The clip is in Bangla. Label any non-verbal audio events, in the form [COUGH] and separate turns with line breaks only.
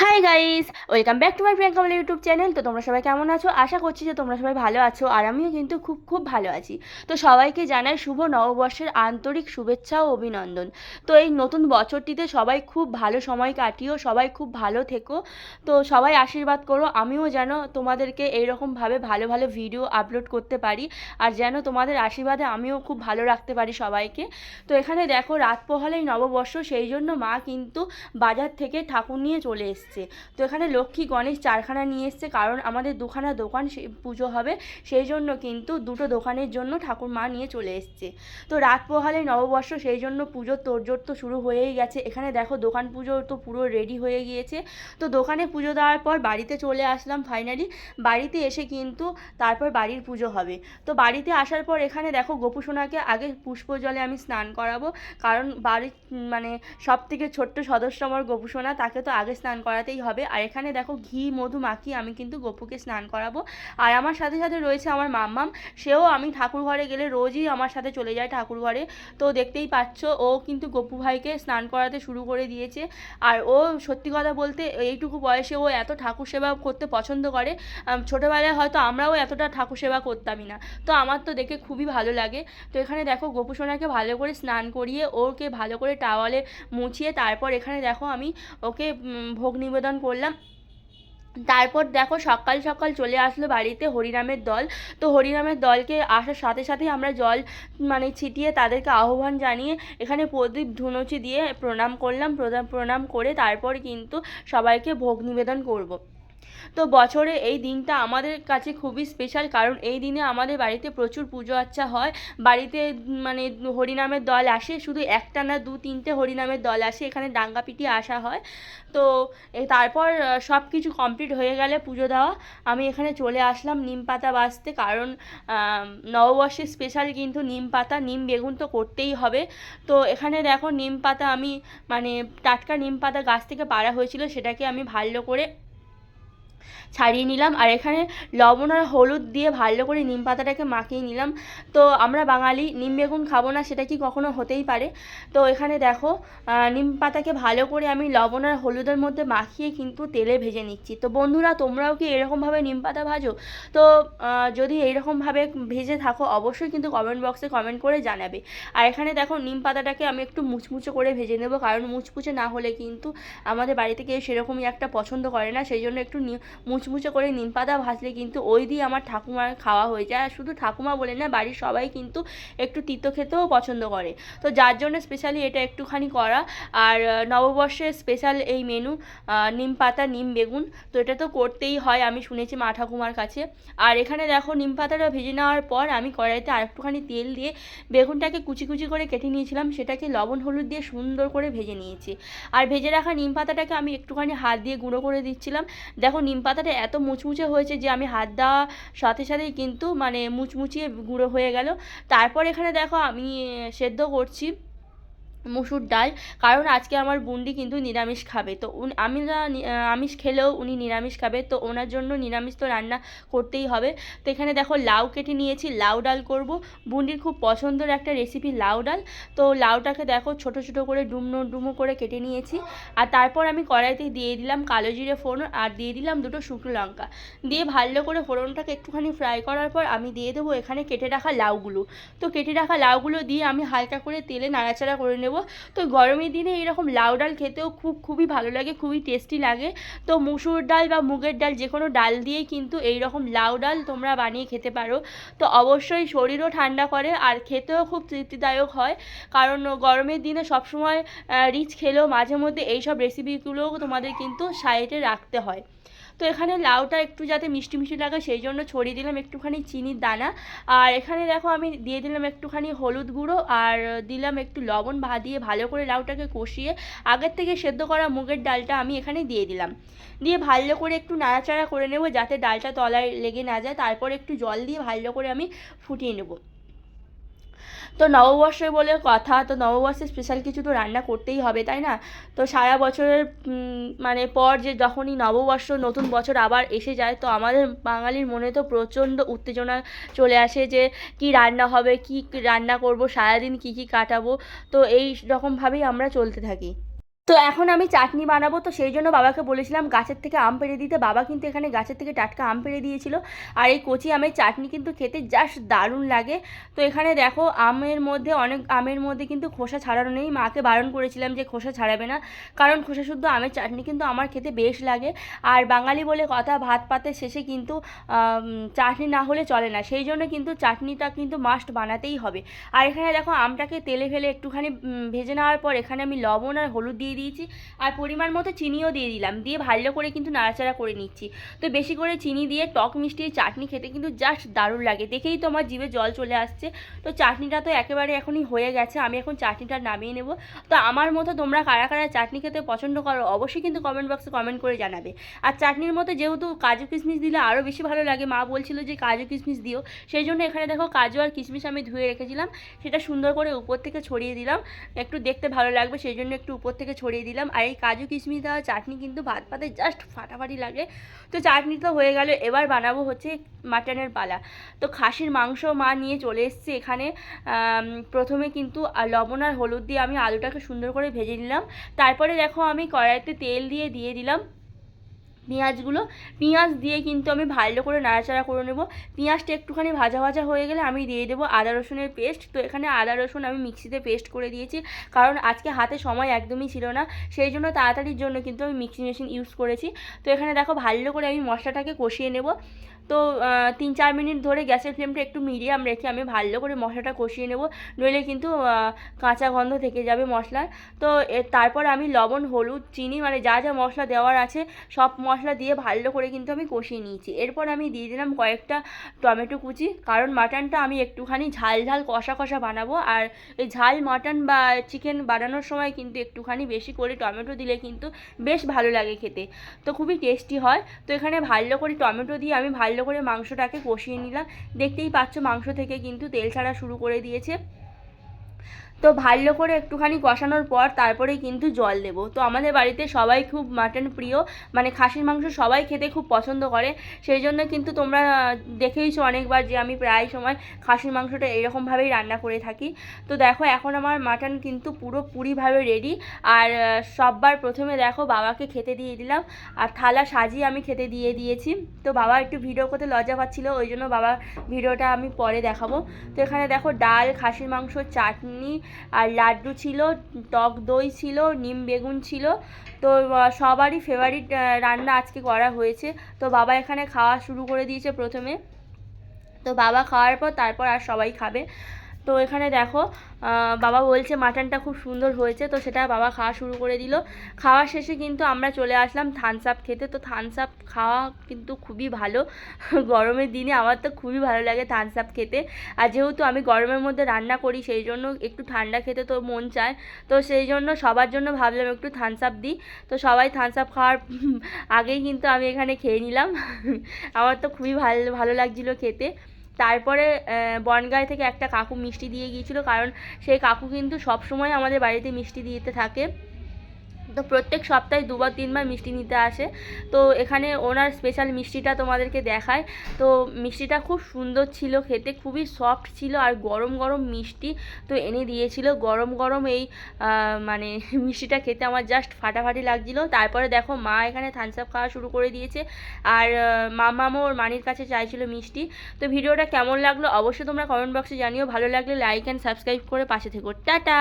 Hi guys welcome back to my Priyanka YouTube channel তো তোমরা সবাই কেমন আছো? আশা করছি যে তোমরা সবাই ভালো আছো, আর আমিও কিন্তু খুব খুব ভালো আছি। তো সবাইকে জানাই শুভ নববর্ষের আন্তরিক শুভেচ্ছা ও অভিনন্দন। তো এই নতুন বছরটিতে সবাই খুব ভালো সময় কাটিও, সবাই খুব ভালো থেকো। তো সবাই আশীর্বাদ করো, আমিও যেন তোমাদেরকে এইরকমভাবে ভালো ভালো ভিডিও আপলোড করতে পারি, আর যেন তোমাদের আশীর্বাদে আমিও খুব ভালো রাখতে পারি সবাইকে। তো এখানে দেখো রাত পোহালেই নববর্ষ, সেই জন্য মা কিন্তু বাজার থেকে ঠাকুর নিয়ে চলে এসছে। তো এখানে লক্ষ্মী গণেশ চারখানা নিয়ে এসছে, কারণ আমাদের দুখানা দোকান পুজো হবে, সেই জন্য কিন্তু দুটো দোকানের জন্য ঠাকুর মা নিয়ে চলে এসছে। তো রাত পোহালে নববর্ষ, সেই জন্য পুজোর তোড়জোড় তো শুরু হয়েই গেছে। এখানে দেখো দোকান পুজো তো পুরো রেডি হয়ে গিয়েছে। তো দোকানে পুজো দেওয়ার পর বাড়িতে চলে আসলাম ফাইনালি বাড়িতে এসে কিন্তু তারপর বাড়ির পুজো হবে। তো বাড়িতে আসার পর এখানে দেখো গোপুসোনাকে আগে পুষ্প জলে আমি স্নান করাবো, কারণ বাড়ির মানে সব থেকে ছোট্ট সদস্য আমার গোপুসোনা তাকে তো আগে স্নান করাতেই হবে। আর এখানে দেখো ঘি মধু মাখিয়ে আমি কিন্তু গপুকে স্নান করাবো। আর আমার সাথে সাথে রয়েছে আমার মাম্মাম। সেও আমি ঠাকুর ঘরে গেলে রোজই আমার সাথে চলে যায় ঠাকুর ঘরে তো দেখতেই পাচ্ছ ও কিন্তু গপু ভাইকে স্নান করাতে শুরু করে দিয়েছে। আর ও সত্যি কথা বলতে এইটুকু বয়সে ও এত ঠাকুর সেবা করতে পছন্দ করে। ছোটোবেলায় হয়তো আমরাও এতটা ঠাকুর সেবা করতামই না। তো আমার তো দেখে খুবই ভালো লাগে। তো এখানে দেখো গোপু সোনাকে ভালো করে স্নান করিয়ে ওকে ভালো করে টাওয়ালে মুছিয়ে তারপর এখানে দেখো আমি ওকে উম, ভোগ নিবেদন করলাম। তারপর দেখো সকাল সকাল চলে আসলো বাড়িতে হরিনামের দল। তো হরিনামের দলকে আসার সাথে সাথেই আমরা জল মানে ছিটিয়ে তাদেরকে আহ্বান জানিয়ে এখানে প্রদীপ ধুনুচি দিয়ে প্রণাম করলাম। প্রণাম প্রণাম করে তারপর কিন্তু সবাইকে ভোগ নিবেদন করব। তো বছরে এই দিনটা আমাদের কাছে খুবই স্পেশাল কারণ এই দিনে আমাদের বাড়িতে প্রচুর পুজো আচ্চা হয়। বাড়িতে মানে হরিনামের দল আসে, শুধু একটা না, দু তিনটে হরিনামের দল আসে, এখানে ডাঙ্গা পিটিয়ে আসা হয়। তো তারপর সব কিছু কমপ্লিট হয়ে গেলে পুজো দেওয়া। আমি এখানে চলে আসলাম নিম পাতা বাছতে কারণ নববর্ষের স্পেশাল কিন্তু নিম পাতা, নিম বেগুন তো করতেই হবে। তো এখানে দেখো, নিম পাতা আমি মানে টাটকা নিম পাতা গাছ থেকে পাড়া হয়েছিল, সেটাকে আমি ভালো করে ছাড়িয়ে নিলাম। আর এখানে লবণ আর হলুদ দিয়ে ভালো করে নিম পাতাটাকে মাখিয়ে নিলাম। তো আমরা বাঙালি, নিম বেগুন খাব না, সেটা কি কখনো হতেই পারে? তো এখানে দেখো নিম পাতাকে ভালো করে আমি লবণ আর হলুদের মধ্যে মাখিয়ে কিন্তু তেলে ভেজে নিচ্ছি। তো বন্ধুরা, তোমরাও কি এরকমভাবে নিম পাতা ভাজো? তো যদি এইরকমভাবে ভেজে থাকো, অবশ্যই কিন্তু কমেন্ট বক্সে কমেন্ট করে জানাবে। আর এখানে দেখো, নিম পাতাটাকে আমি একটু মুচমুচে করে ভেজে নেব, কারণ মুচমুচে না হলে কিন্তু আমাদের বাড়িতে কেউ সেরকমই একটা পছন্দ করে না। সেই জন্য একটু মুচমুচে করে নিম পাতা ভাজলে কিন্তু ওই দিয়ে আমার ঠাকুমার খাওয়া হয়ে যায়। আর শুধু ঠাকুমা বলে না, বাড়ির সবাই কিন্তু একটু তিতো খেতেও পছন্দ করে। তো যার জন্য স্পেশালি এটা একটুখানি করা। আর নববর্ষের স্পেশাল এই মেনু নিম পাতা, নিম বেগুন। তো এটা তো করতেই হয়, আমি শুনেছি মা ঠাকুমার কাছে। আর এখানে দেখো, নিম পাতাটা ভেজে নেওয়ার পর আমি কড়াইতে আর একটুখানি তেল দিয়ে বেগুনটাকে কুচি কুচি করে কেটে নিয়েছিলাম। সেটাকে লবণ, হলুদ দিয়ে সুন্দর করে ভেজে নিয়েছি। আর ভেজে রাখা নিম পাতাটাকে আমি একটুখানি হাত দিয়ে গুঁড়ো করে দিচ্ছিলাম। দেখো, নিম পাতাটা এত মুচমুচে হয়েছে যে আমি হাত দেওয়া সাথে সাথেই কিন্তু মানে মুচমুচিয়ে গুঁড়ো হয়ে গেল। তারপর এখানে দেখো আমি সেদ্ধ করছি। মুসুর ডাল। কারণ আজকে আমার বুন্ডি কিন্তু নিরামিষ খাবে। তো নি- আমিষ খেলেও উনি নিরামিষ খাবে। তো ওনার জন্য নিরামিষ তো রান্না করতেই হবে। তো এখানে দেখো লাউ কেটে নিয়েছি, লাউ ডাল করব। বুন্ডির খুব পছন্দের একটা রেসিপি লাউ ডাল। তো লাউটাকে দেখো ছোট ছোট করে ডুমনো, ডুমো করে কেটে নিয়েছি। আর তারপর আমি কড়াইতে দিয়ে দিলাম কালো জিরে ফোড়ন আর দিয়ে দিলাম দুটো শুকনো লঙ্কা। দিয়ে ভালো করে ফোড়নটাকে একটুখানি ফ্রাই করার পর আমি দিয়ে দেবো এখানে কেটে রাখা লাউগুলো। তো কেটে রাখা লাউগুলো দিয়ে আমি হালকা করে তেলে নাড়াচাড়া করে নেব। তো গরমের দিনে এরকম লাউ ডাল খেতেও খুব, খুবই ভালো লাগে, খুবই টেস্টি লাগে। তো মুসুর ডাল বা মুগের ডাল যে কোনো ডাল দিয়েই কিন্তু এই রকম লাউ ডাল তোমরা বানিয়ে খেতে পারো। তো অবশ্যই শরীরও ঠান্ডা করে আর খেতেও খুব তৃপ্তিদায়ক হয়। কারণ গরমের দিনে সবসময় রিচ খেলেও মাঝে মধ্যে এইসব রেসিপিগুলোও তোমাদের কিন্তু সাইডে রাখতে হয়। তো এখানে লাউটা একটু যাতে মিষ্টি মিষ্টি লাগে, সেই জন্য ছড়িয়ে দিলাম একটুখানি চিনির দানা। আর এখানে দেখো আমি দিয়ে দিলাম একটুখানি হলুদ গুঁড়ো, আর দিলাম একটু লবণ ভা দিয়ে ভালো করে লাউটাকে কষিয়ে আগের থেকে সেদ্ধ করা মুগের ডালটা আমি এখানে দিয়ে দিলাম। দিয়ে ভালো করে একটু নাড়াচাড়া করে নেব যাতে ডালটা তলায় লেগে না যায়, তারপর একটু জল দিয়ে ভালো করে আমি ফুটিয়ে নেব। তো নববর্ষে বলে কথা, তো নববর্ষে স্পেশাল কিছু তো রান্না করতেই হবে, তাই না? তো সারা বছরের মানে পর যে যখনই নববর্ষ, নতুন বছর আবার এসে যায়, তো আমাদের বাঙালির মনে তো প্রচণ্ড উত্তেজনা চলে আসে যে কি রান্না হবে, কি রান্না করব, সারাদিন কি কি কাটাবো, তো এই রকমভাবেই আমরা চলতে থাকি। তো এখন আমি চাটনি বানাবো, তো সেই জন্য বাবাকে বলেছিলাম গাছের থেকে আম পেড়ে দিতে। বাবা কিন্তু এখানে গাছের থেকে টাটকা আম পেড়ে দিয়েছিল। আর এই কচি আমের চাটনি কিন্তু খেতে জাস্ট দারুণ লাগে। তো এখানে দেখো, আমের মধ্যে অনেক, আমের মধ্যে কিন্তু খোসা ছাড়ানো নেই। মাকে বারণ করেছিলাম যে খোসা ছাড়াবে না। কারণ খোসা শুদ্ধ আমের চাটনি কিন্তু আমার খেতে বেশ লাগে। আর বাঙালি বলে কথা, ভাত পাতের শেষে কিন্তু চাটনি না হলে চলে না। সেই জন্য কিন্তু চাটনিটা কিন্তু মাস্ট বানাতেই হবে। আর এখানে দেখো, আমটাকে তেলে ফেলে একটুখানি ভেজে নেওয়ার পর এখানে আমি লবণ আর হলুদ দিয়ে দিয়েছি। আর পরিমাণ মতো চিনিও দিয়ে দিলাম। দিয়ে ভালো করে কিন্তু নাড়াচাড়া করে নিচ্ছি। তো বেশি করে চিনি দিয়ে টক মিষ্টি চাটনি খেতে কিন্তু জাস্ট দারুণ লাগে। দেখেই তো আমার জিভে জল চলে আসছে। তো চাটনিটা তো একেবারে এখনই হয়ে গেছে। আমি এখন চাটনিটা নামিয়ে নেব। তো আমার মতো তোমরা কারা কারা চাটনি খেতে পছন্দ করো, অবশ্যই কিন্তু কমেন্ট বক্সে কমেন্ট করে জানাবে। আর চাটনির মতো যেহেতু কাজু কিশমিশ দিলে আরও বেশি ভালো লাগে। মা বলছিল যে কাজু কিশমিশ দিও। সেই জন্য এখানে দেখো কাজু আর কিশমিশ আমি ধুয়ে রেখেছিলাম। সেটা সুন্দর করে উপর থেকে ছড়িয়ে দিলাম। একটু দেখতে ভালো লাগবে। সেই জন্য একটু উপর থেকে ছড়িয়ে দিলাম। আর এই কাজু কিশমিশ দেওয়া চাটনি কিন্তু ভাত পাতে জাস্ট ফাটাফাটি লাগে। তো চাটনি তো হয়ে গেল। এবার বানাবো হচ্ছে মাটনের পালা। তো খাসির মাংস মা নিয়ে চলে এসছে এখানে। প্রথমে কিন্তু লবণ আর হলুদ দিয়ে আমি আলুটাকে সুন্দর করে ভেজে নিলাম। তারপরে দেখো আমি কড়াইতে তেল দিয়ে দিয়ে দিলাম। পেঁয়াজগুলো। পেঁয়াজ দিয়ে কিন্তু আমি ভালো করে নাড়াচাড়া করে নেব। পেঁয়াজটা একটুখানি ভাজা ভাজা হয়ে গেলে আমি দিয়ে দেবো আদা রসুনের পেস্ট। তো এখানে আদা রসুন আমি মিক্সিতে পেস্ট করে দিয়েছি। কারণ আজকে হাতে সময় একদমই ছিল না। সেই জন্য তাড়াতাড়ির জন্য কিন্তু আমি মিক্সি মেশিন ইউজ করেছি। তো এখানে দেখো ভালো করে আমি মশলাটাকে কষিয়ে নেব। তো তিন চার মিনিট ধরে গ্যাসের ফ্লেমটা একটু মিডিয়াম রেখে আমি ভালো করে মশলাটা কষিয়ে নেব। নইলে কিন্তু কাঁচা গন্ধ থেকে যাবে মশলার। তো তারপর আমি লবণ, হলুদ, চিনি মানে যা যা মশলা দেওয়ার আছে, সব মশলা দিয়ে ভালো করে কিন্তু আমি কষিয়ে নিয়েছি। এরপর আমি দিয়ে দিলাম কয়েকটা টমেটো কুচি, কারণ মাটনটা আমি একটুখানি ঝাল ঝাল কষা কষা বানাবো। আর এই ঝাল মাটন বা চিকেন বানানোর সময় কিন্তু একটুখানি বেশি করে টমেটো দিলে কিন্তু বেশ ভালো লাগে খেতে। তো খুবই টেস্টি হয়। তো এখানে ভালো করে টমেটো দিয়ে আমি ভালো করে মাংসটাকে কষিয়ে নিলাম। দেখতেই পাচ্ছ মাংস থেকে কিন্তু তেল ছাড়া শুরু করে দিয়েছে। তো ভালো করে একটুখানি কষানোর পর তারপরে কিন্তু জল দেব। তো আমাদের বাড়িতে সবাই খুব মাটন প্রিয় মানে খাসির মাংস সবাই খেতে খুব পছন্দ করে। সেই জন্য কিন্তু তোমরা দেখেইছো অনেকবার যে আমি প্রায় সময় খাসির মাংসটা এরকমভাবেই রান্না করে থাকি। তো দেখো এখন আমার মাটন কিন্তু পুরোপুরিভাবে রেডি আর সববার প্রথমে দেখো বাবাকে খেতে দিয়ে দিলাম। আর থালা সাজিয়ে আমি খেতে দিয়ে দিয়েছি। তো বাবা একটু ভিডিও করতে লজ্জা পাচ্ছিল, ওই জন্য বাবা ভিডিওটা আমি পরে দেখাবো। তো এখানে দেখো ডাল, খাসির মাংস, চাটনি আর লাড্ডু ছিল, টক দই ছিল, নিম বেগুন ছিল। তো সবারই ফেভারিট রান্না আজকে করা হয়েছে। তো বাবা এখানে খাওয়া শুরু করে দিয়েছে প্রথমে। তো বাবা খাওয়ার পর তারপর আর সবাই খাবে। তো এখানে দেখো বাবা বলছে মাটনটা খুব সুন্দর হয়েছে, তো সেটা বাবা খাওয়া শুরু করে দিল। খাওয়া শেষে কিন্তু আমরা চলে আসলাম থামস আপ খেতে, তো থামস আপ খাওয়া কিন্তু খুবই ভালো। [LAUGHS] গরমের দিনে আমার তো খুবই ভালো লাগে থামস আপ খেতে। আর যেহেতু আমি গরমের মধ্যে রান্না করি, সেই জন্য একটু ঠান্ডা খেতে তো মন চায়। তো সেই জন্য সবার জন্য ভাবলাম একটু থামস আপ দিই। তো সবাই থামস আপ খাওয়ার [LAUGHS] আগেই কিন্তু আমি এখানে খেয়ে নিলাম। [LAUGHS] আমার তো খুবই ভালো ভালো লাগছিল খেতে। তারপরে বনগাঁ থেকে একটা কাকু মিষ্টি দিয়ে গিয়েছিল, কারণ সেই কাকু কিন্তু সব সময় আমাদের বাড়িতে মিষ্টি দিতে থাকে। তো প্রত্যেক সপ্তাহে দুবার, তিনবার মিষ্টি নিতে আসে। তো এখানে ওনার স্পেশাল মিষ্টিটা তোমাদেরকে দেখায় তো মিষ্টিটা খুব সুন্দর ছিল খেতে, খুবই সফট ছিল আর গরম গরম মিষ্টি তো এনে দিয়েছিল। গরম গরম এই মানে [LAUGHS] মিষ্টিটা খেতে আমার জাস্ট ফাটাফাটি লাগছিল। তারপরে দেখো মা এখানে থামস আপ খাওয়া শুরু করে দিয়েছে। আর মামামও ওর মানির কাছে চাইছিল মিষ্টি। তো ভিডিওটা কেমন লাগল অবশ্যই তোমরা কমেন্ট বক্সে জানিও। ভালো লাগলে লাইক অ্যান্ড সাবস্ক্রাইব করে পাশে থেকো। টাটা!